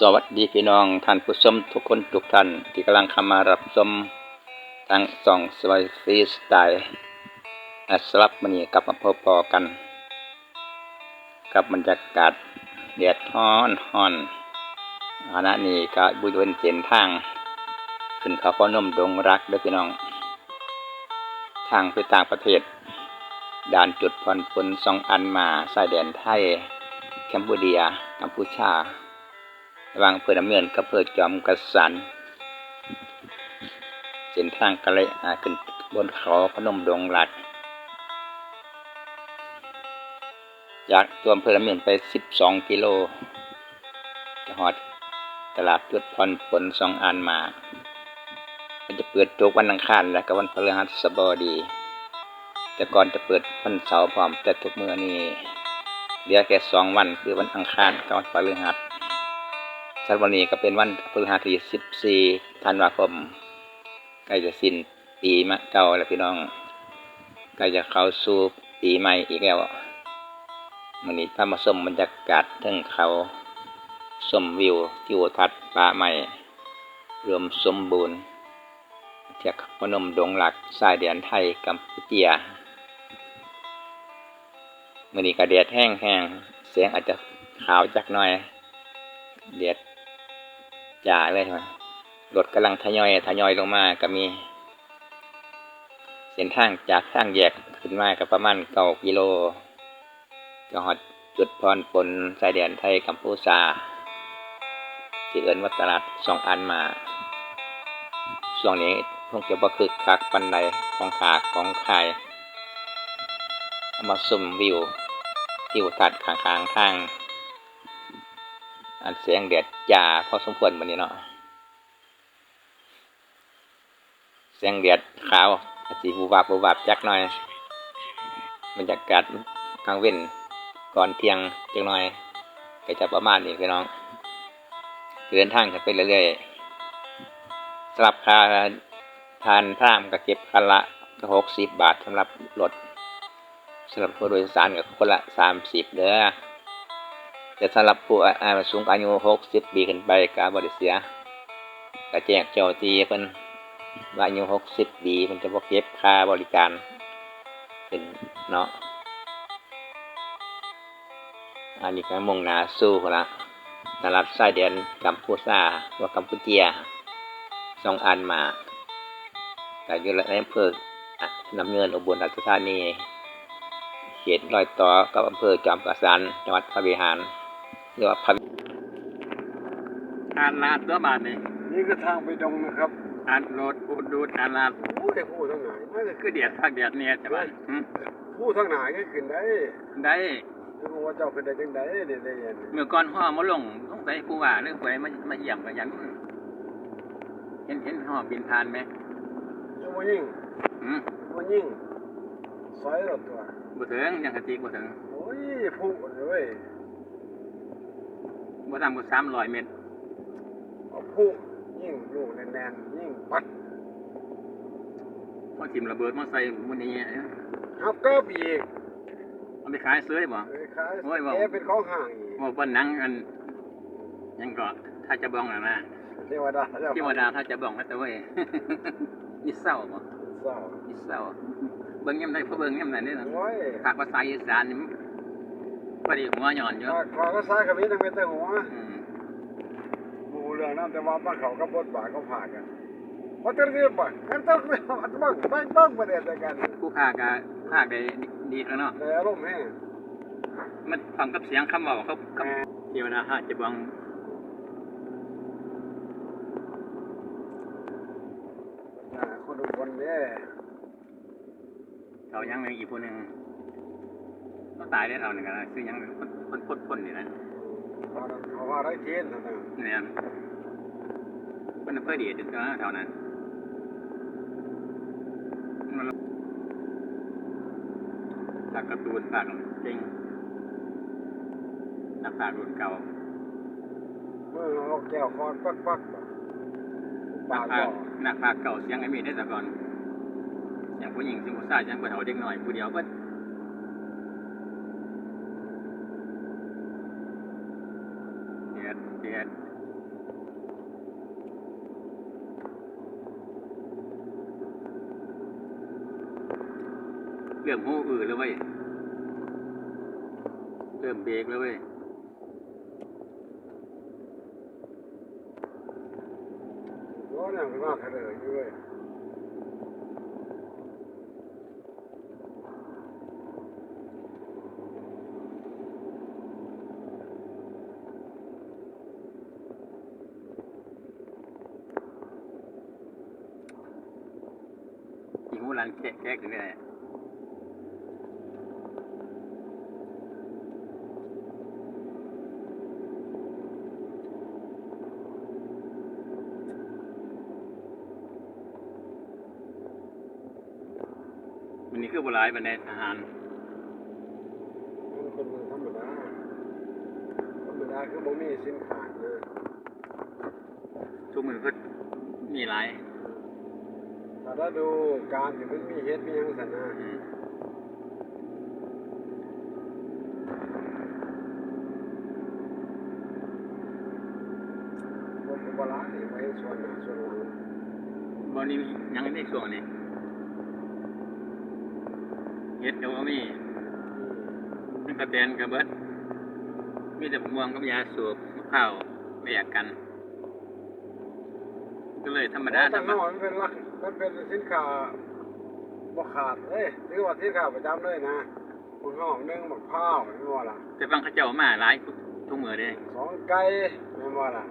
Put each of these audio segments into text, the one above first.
สวัสดีพี่น้องท่านผู้ชมทุกคนทุกท่านที่กำลังเข้ามารับชมทางส่องสไลฟรีสไตล์สลับมันนี้กลับมาพบพอกัน กับบรรยากาศแดดฮ้อนฮ้อนอาณานี้ก็บริเวณเส้นทาง ขึ้นเขาพ่อนมดงรักเด้อพี่น้อง ทางไปต่างประเทศ ด่านจุดผ่อนปลนสองอันมาชายแดนไทยแคมพูเดียกัมพูชา ระหว่างอำเภอดำเนินกับอำเภอจอมกระสันเส้นทางกระเลยอาขึ้นบนเขาพนมดงรักจากตัวอำเภอดำเนินไป 12 กิโลจะหอดตลาดจุดผ่อนปลสองอันมา มันจะเปิดทุกวันอังคารและก็วันพฤหัสบดี แต่ก่อนจะเปิดวันเสาร์พร้อมแต่ทุกเมื้อนี้เหลือแค่สองวันคือวันอังคารกับวันพฤหัส สัปวันนี้ก็เป็นวันพฤหัสที่สิบสี่ธันวาคมใกล้จะสิ้นปีมะเก่าแล้วพี่น้องใกล้จะเข้าสู่ปีใหม่อีกแล้วมันนี้พามาชมบรรยากาศทั้งเขาชมวิวทิวทัศน์ป่าใหม่ รวมสมบูรณ์เทียบพนมดงหลักสายแดยนไทยกัมพูเจียมือนี้ก็แดดแห้งแห้งๆเสียงอาจจะขาวจักหน่อยแดด จ่าเลยครับรถกำลังทยอยทยอยลงมาก็มี เส้นทางจากทางแยกขึ้นมาก็ประมาณเก้ากิโลก็ฮอดจุดพรปนสายแดนไทยกัมพูชาที่เอิ้นวัตลาดสองอันมาช่วงนี้คงจะบ่คึกคักปันใดของขาของขายมาซุ่มวิวทิวทัศน์ข้างๆทาง อันเสียงแดดจ้าพอสมควรวันนี้เนาะเสียงแดดขาวอาจสีบูบาบบูบาบจักหน่อยบรรยากาศกลางเว้นก่อนเที่ยงจักหน่อยก็จะประมาณนี้พี่น้องเดินทางกันไปเรื่อยๆสำหรับค่าทานท่ามก็เก็บคันละก็หกสิบบาทสำหรับรถสำหรับผู้โดยสารก็คนละสามสิบเด้อ แต่สำหรับผู้อายุสูงอายุหกสิบปีขึ้นไปก็บริเสียก็แจ้งเจ้าที่เพิ่นว่าอายุหกสิบปีมันจะบ่เก็บค่าบริการเป็นเนาะอันนี้ก็มุ่งหนาสู้พุ่นละตลาดชายแดนกัมพูชาว่ากัมพูเจียสองอันมาแต่อยู่ในอำเภออะน้ำเงินอุบลราชธานีเขตรอยต่อกับอำเภอจอมกระสันจังหวัดพระวิหาร เรียกว่าพันอ่านลาดตัวบาทนี่นี่คือทางไปดงนะครับอ่านโหลดอุดดูดอ่านลาดผู้ได้ผู้ทั้งหลายไม่ได้คือเดียดทักเดียดเนี่ยจะบ้านผู้ทั้งหลายก็ขึ้นได้ ได้ไม่รู้ว่าเจ้าขึ้นได้จังไดเด็ดได้ยังเมื่อก่อนห่อมาลงต้องไปผู้ว่าเรื่องไปมามาเยี่ยมกันยันเห็นเห็นห่อบินทานไหมจะมายิ่งอืมมายิ่งซอยรถตัวบ่ถึงยังกะติกบ่ถึงโอ้ยผู้เลย บ่ต่ำกว่าสามร้อยเมตรเอาผู้ยิ่งลูกแน่นๆยิ่งปัดพอทิมระเบิดมาใส่มื้อนี้เอาเกิบอีกเอาไปขายซื้อบ่เอ้ยขายโอ้ยว่า แกเป็นของห่างอีกว่าเปิ้นหนังอันยังก็ถ้าจะบ้องน่ะนะเทวดาเจ้าเทวดาถ้าจะบ้องนะแต่เว้ยอีเศร้าบ่ เศร้าอีเศร้าเบิ่งยามใดพอเบิ่งยามนั้นนี่นะโอ้ยภาคภาษาอีสานนี่มัน พอดีหัวหย่อนอยู่ขวาก็ซ้ายกับนี้ทั้งเป็นแต่หัวอืมหมูเรื่องนั้นแต่ว่าบ้านเขากับบทบาทเขาผ่ากันว่าจะเรียบบ่กันต้องเรียบอันบ้างบ้างบ้างประเด็นแต่กันผู้ภาคก็ภาคได้ดีแล้วเนาะแต่อารมณ์แห้งมันฟังกับเสียงคำเว้าเขากับเทวดาถ้าจะบ้องอ่าคนอุบลเนี่ยเขายังมีอีกผู้หนึง ก็ตายได้เท่านึงกันนะคือยังคนคนคนคนนี่นะเขาเขาว่าไรเทียนนะนะเนี่ยมันเพื่อดีจนเท่านั้นมันภาคการ์ตูนภาคจริงนักภาครุ่นเก่าเมื่อเอาแก้วคอนปักปักปานักกบ่ภาคนักภาคเก่าเสียงไอ้มีได้แต่ก่อนอย่างผู้หญิงเสียงผู้ชายเสียงผู้เฒ่าเด็กหน่อยผู้เดียวก็เดียดเดียด เริ่มหูอืด แล้วเว้ย เริ่มเบรกแล้วเว้ย ร้อนอย่างมากเลยด้วยอีหูรันแกะแกะขึ้นได้ วันนี้คือโบราณบันไดทหารมันเป็นมือธรรมดาธรรมดาคือบ่มีสินค้าเลยทุกมือก็มีหลายถ้าเราดูการที่มันมีเฮ็ดมีหยังสันนะอืมผมก็บ่ละนี่ไว้ส่วนหน้าส่วนหลัง บอนี้ยังในช่วงนี้ เฮ็ดก็บ่มีมันกระเตนกระเบิด มีแต่ม่วงกับยาสูบมะพร้าวแบกกัน ก็เลยธรรมดาธรแต่รมน้อดายมันเป็นลักมันเป็นสินค้าบ่ขาดเอ้ยถือว่าสินค้าประจำเลยนะมึงห้องหนึงบักพร้าวแม่นบ่ล่ะแต่ฟังเขาเจ้ามาหลายทุกมือเด้สองไก่แม่นบ่ล่ะ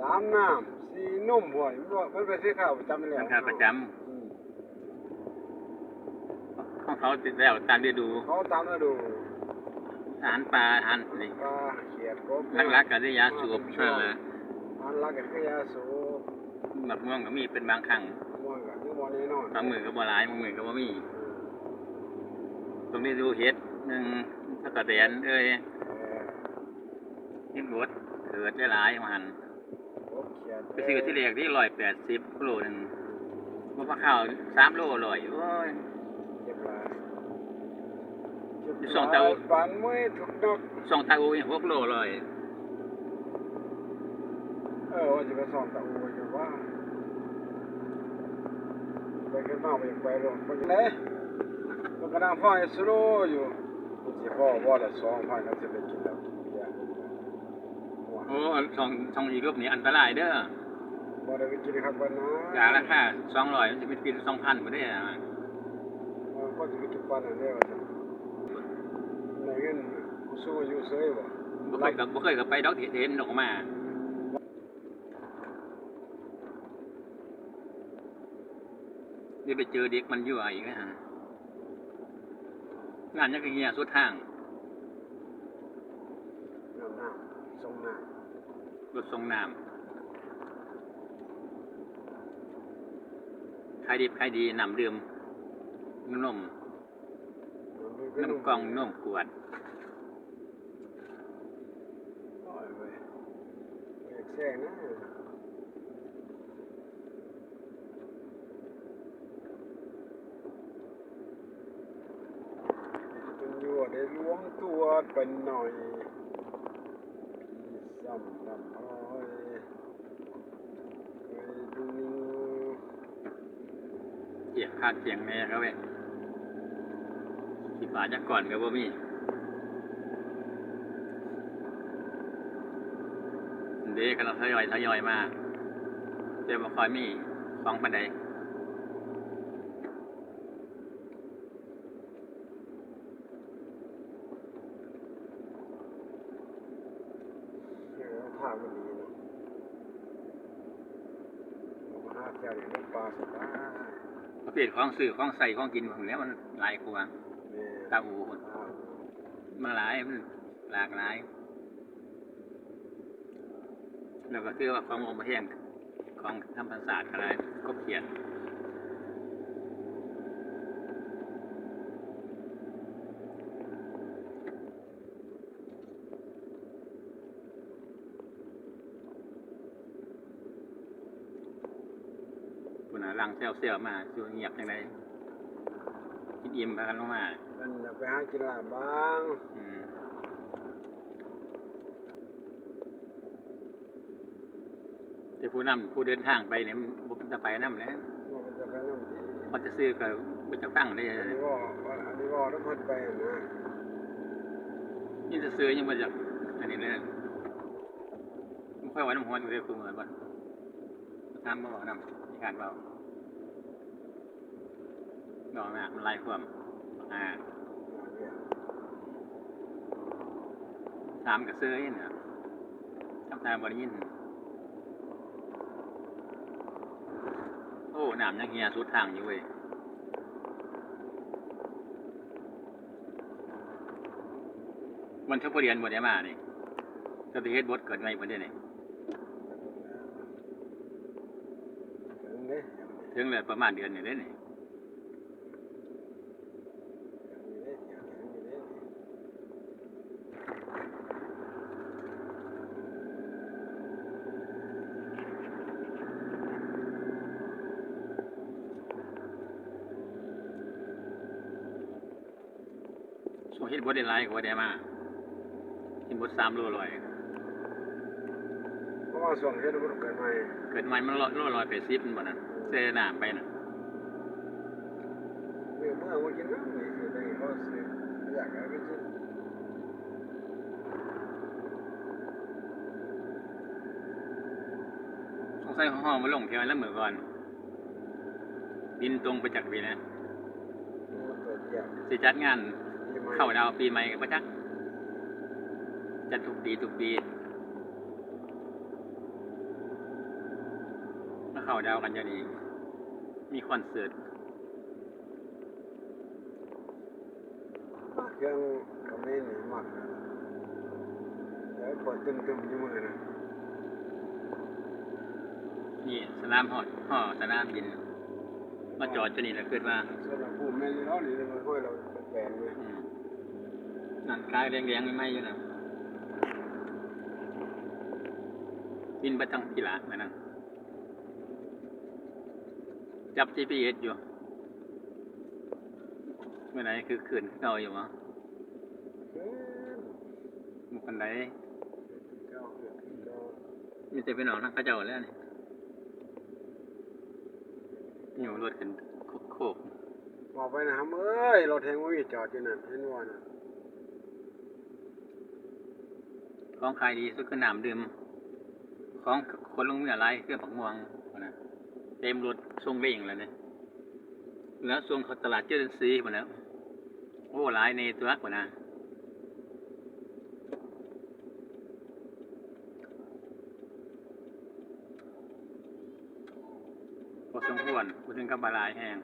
สามน้ำสี่นุ่มห่วยมันบ่มันเป็นสินค้าประจำอยู่แล้วราคาประจอืมำของ เขาติดแล้วตามฤดูเขาตามมาดูอาหารปลาอาหารนี่ปลาเขียดกบหลักๆก็ได้ยาสูบนั่นแหละอันลักก็คือยาสูบมะม่วงก็มีเป็นบางครั้งม่วงก็คือบ่แน่นอนบางมือก็บ่หลายบางมือก็บ่มี ตรงนี้ดูเฮ็ดหนึ่งตะกะแตนเอ้ยเออเฮ็ดบดเกิดได้หลายมาหันกบเขียดไปซื้อที่แรกที่ร้อยแปดสิบกิโลหนึ่งมะพร้าวข้าวสามโลร้อยโอ้ย เก็บหลายเก็บ อยู่ สองเตาหลยปานมื้อทุกดอกสองตาอูหกโลร้อยเออว่าจะไปส่องตะอูอยู่ว่าไปขึ้นมาไปไปลงไปไหนมันก็นั่งฟังไอ้สโลอยู่มันสิพ่อว่าละสองพันแล้วจะไปกินแล้วกินเบียร์ว่าโอ้สองสองอีกรูปนี้อันตรายเด้อบ่ได้ไปกินครับวันนะจากราคาสองร้อยมันจะเป็นปีสองพันบ่ได้อะมันก็จะไปกินปันอันเดียวกันใน เงินกูสู้อยู่เซยบ่บ่เคยกับบ่เคยกับไปดอกเห็นดอกมานี่ไปเจอเด็กมันอยู่อีกนะฮะงานยังก็เงี้ยสุดทางน้ำน้ำส่งน้รถส่งน้ำขายดีขายดีน้ำดื่มนมำ น้ำกล่องนมขวดโอ้ยเว้ยเรียกแซงนะเป็นอยู่ได้ล้วงตัวเป็นหน่อยพี่ซ้ำลำอ้อยไปดูเกียกคาดเกียงแม่เขาเว้ย สิบาทจะก่อนกับบ่มีเด็กกำลังทยอยทยอยมาเดี๋ยวบ่คอยมีสองปันใดเออภาพมันดีเนาะเอามาหาแถวนี้ปลาสบายประเภทของซื้อของใส่ของกินผมแล้วมันหลายกว่าแม่ ตาอูพุ่นข้าหลายมันหลากหลาย แล้วก็คือว่าขององค์แห้งของธรรมศาสตร์อะไรก็เขียนคุณาลังเซลเซลมาช่วยเงียบยังไง อิ่มพากันลงมามันอยากไปหากินลาบบ้างอืมแต่ผู้นำผู้เดินทางไปเนี่ยมันบ่จะไปนำแหล้วมันจะไปน้ำดีพอจะซื้อก็บ่จะฟังได้อันนี้ว่าอันนี้ว่าต้องคนไปนะยินจะซื้อยังบ่จักอันนี้เลยมันค่อยว่าน้ำหัวอยู่เด้อคือเหมือนบ่ทำบ่บ่นำมีการเว้า ดอกน่ะมันไล่ความอ่าถามก็ซื้อนี่น่ะทำทางบ่ได้ยินโอ้หน้ำยังเฮียสุดทางอยู่เว้ยมันทุกประเรียนบทได้มาเนี่ยจะไปเฮ็ดบทเกิดไงบทได้เนี่ยถึงเลยประมาณเดือนนี่เด้เนี่ช่วงเฮ็ด บทได้หลายกว่าได้มาเฮ็ดบทสามโลร้อย เพราะว่าส่วนเฮ็ดมันเกิดใหม่เกิดใหม่มันโลโลร้อยแปดสิบมันบ่นั่นเสียน้ำไปน่ะเมื่อเมื่อวันกินน้ำนี่คือได้เขาซื้ออยากให้ไปกินสงสัยของห้องมาลงเที่ยวแล้วมือก่อน บินตรงไปจากวีนะมันเกิดอยากสิจัดงานที่ไม่ เข้าดาวปีใหม่กับประจักษ์จัดทุกปีทุกปีมาเข้าดาวกันอย่างนี้มีคอนเสิร์ตเครื่องกระเมนนี่มากนะแล้วปวดตึมๆอยู่มือนะนี่สนามหอดห่อสนามบิน มาจอดจนนี่แหละเกิดว่าส่วนผู้แม่นี่เนาะนี่มันค่อยเราแปลนเลยอืม นั่นกายแดงๆไม่ไหมอยู่นะบินไปทั้งกีฬาเหมนนั้นจับ GPS อยู่เมื่อไหร่คือขืนเก่าอยู่วะเกินหมุกันไหนมีแต่เป็นหนองทางข้าเจ้าแล้วนี่อยู่รถกันโคกบอกไปนะครับเอ้ยรถแทงวิ่งจอดอยู่นั่นเห็นว่าน่ะ ๆ ของขายดีสุดคือน้ำดื่ม ของคนลงเมื่อไรเครื่องผักม่วงนะเต็มรถทรงเร่งแล้วเนี่ยแล้วทรงเขาตลาดเจริญศรีหมดแล้วโอ้หลายในตัวกว่านะพอสมควรพูดถึงกับบาลายแห้ง